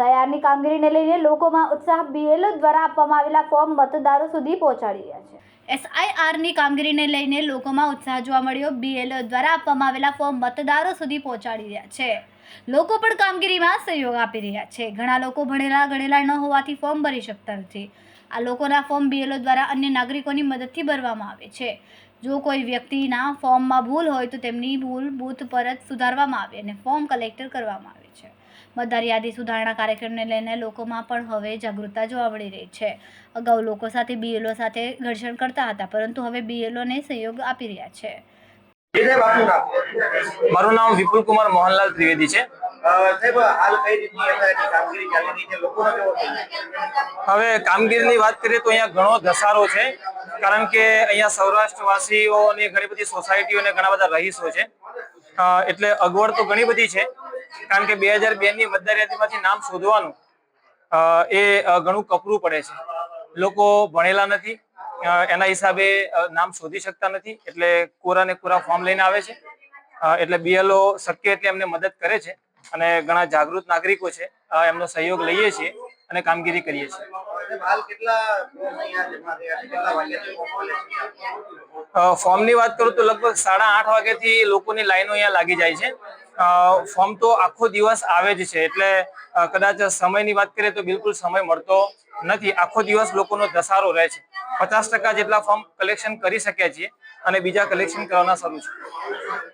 એસઆઈઆરની કામગીરીને લઈને લોકોમાં ઉત્સાહ બીએલઓ દ્વારા આપવામાં આવેલા ફોર્મ મતદારો સુધી પહોંચાડી રહ્યા છે. એસઆઈઆરની કામગીરીને લઈને લોકોમાં ઉત્સાહ જોવા મળ્યો. બીએલઓ દ્વારા આપવામાં આવેલા ફોર્મ મતદારો સુધી પહોંચાડી રહ્યા છે. લોકો પણ કામગીરીમાં સહયોગ આપી રહ્યા છે. ઘણા લોકો ભણેલા ગણેલા ન હોવાથી ફોર્મ ભરી શકતા નથી. આ લોકોના ફોર્મ બીએલઓ દ્વારા અન્ય નાગરિકોની મદદથી ભરવામાં આવે છે. જો કોઈ વ્યક્તિના ફોર્મમાં ભૂલ હોય તો તેમની ભૂલ બૂથ પર જ સુધારવામાં આવે અને ફોર્મ કલેક્ટર કરવામાં આવે છે. મતદાર યાદી સુધારણા કાર્યક્રમને લઈને લોકોમાં પણ હવે જાગૃતતા જોવા મળી રહી છે. અગાઉ લોકો સાથે બીએલઓ સાથે ઘર્ષણ કરતા હતા પરંતુ હવે બીએલઓને સહયોગ આપી રહ્યા છે. જી સાહેબ આપનું નામ? મારું નામ વિપુલ કુમાર મોહનલાલ ત્રિવેદી છે. અ, સાહેબ હાલ કઈ રીતની એસઆઈની કામગીરી ચાલી રહી છે? લોકોનો કેવો છે? હવે કામગીરીની વાત કરીએ તો અહીંયા ઘણો ધસારો છે કારણ કે અહીંયા સૌરાષ્ટ્રવાસીઓ અને ઘણી બધી સોસાયટીઓ અને ઘણા બધા રહીશો છે. એટલે અગવડ તો ઘણી બધી છે કારણ કે બે હજાર બે ની મતદાર નામ શોધવાનું એ ઘણું કપરું પડે છે. લોકો ભણેલા નથી એના હિસાબે નામ શોધી શકતા નથી, એટલે કોરા ને કોરા ફોર્મ લઈને આવે છે. એટલે બીએલઓ શક્ય એટલે એમને મદદ કરે છે અને ઘણા જાગૃત નાગરિકો છે એમનો સહયોગ લઈએ છીએ અને કામગીરી કરીએ છીએ. ફોર્મની વાત કરું તો લગભગ સાડા આઠ વાગ્યાથી લોકોની લાઈનો અહીંયા લાગી જાય છે. ફોર્મ તો આખો દિવસ આવે જ છે. એટલે કદાચ સમયની વાત કરીએ તો બિલકુલ સમય મળતો નથી. આખો દિવસ લોકોનો ધસારો રહે છે. પચાસ જેટલા ફોર્મ કલેક્શન કરી શક્યા છીએ અને બીજા કલેક્શન કરવાના શરૂ છે.